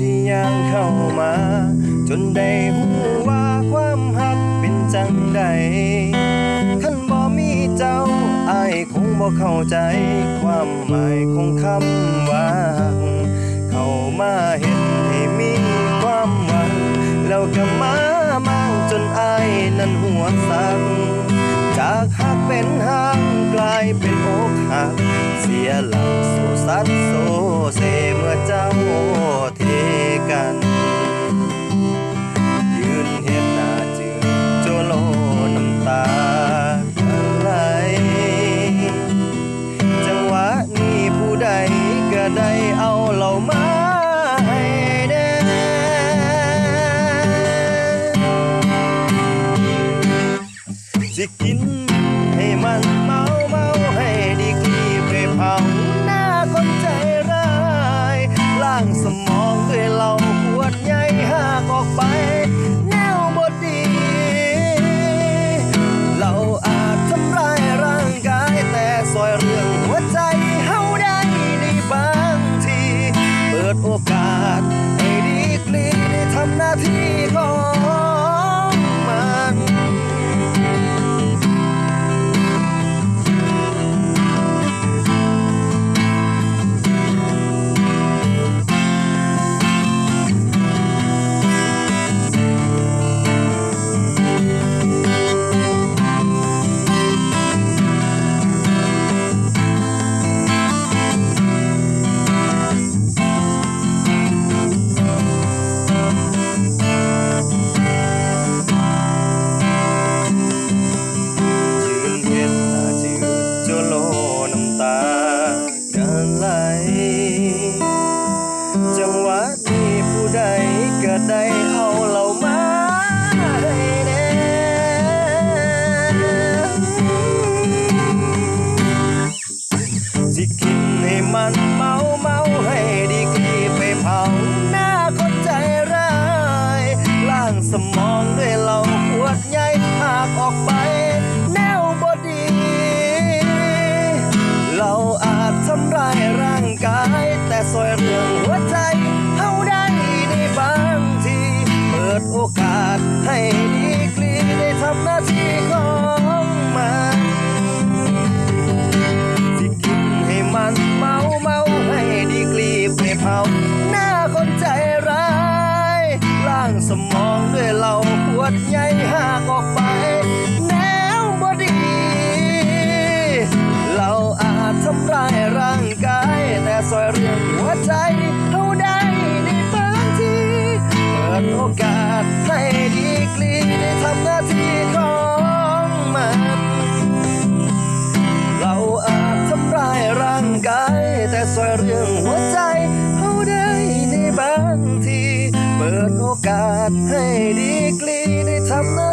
ที่ย่างเข้ามา จนได้หูว่าความหักเป็นจังใดคันบ่มีเจ้าอายคงบ่เข้าใจ ความหมายของคำว่าหักเข้ามาเห็นให้มีความหวังแล้วก็มามั่งจนอายนั้นหัวสักจากหักเป็นหักกลายเป็นอกหัก เสียหลักสู่สัดโซเซเมื่อเจ้า ได้เอาเหล่ามาให้แน่สิกิน ไหล จังหวะนี้ผู้ใดก็ได้เอาเหล่ามาให้แน่สิกินให้มันเมาเมาให้ดีกรีไปเผาหน้าคนใจร้ายล้างสมองด้วยเหล้า กาย แต่ซอยเรื่องหัวใจเฮาได้ในบางที เปิดโอกาสให้ดีกรีได้ทำหน้าที่ของมันสิกินให้มันเมาเมาให้ดีกรีไปเผา หัวใจเขาได้ในบางที เปิดโอกาสให้ดีกรีได้ทำหน้า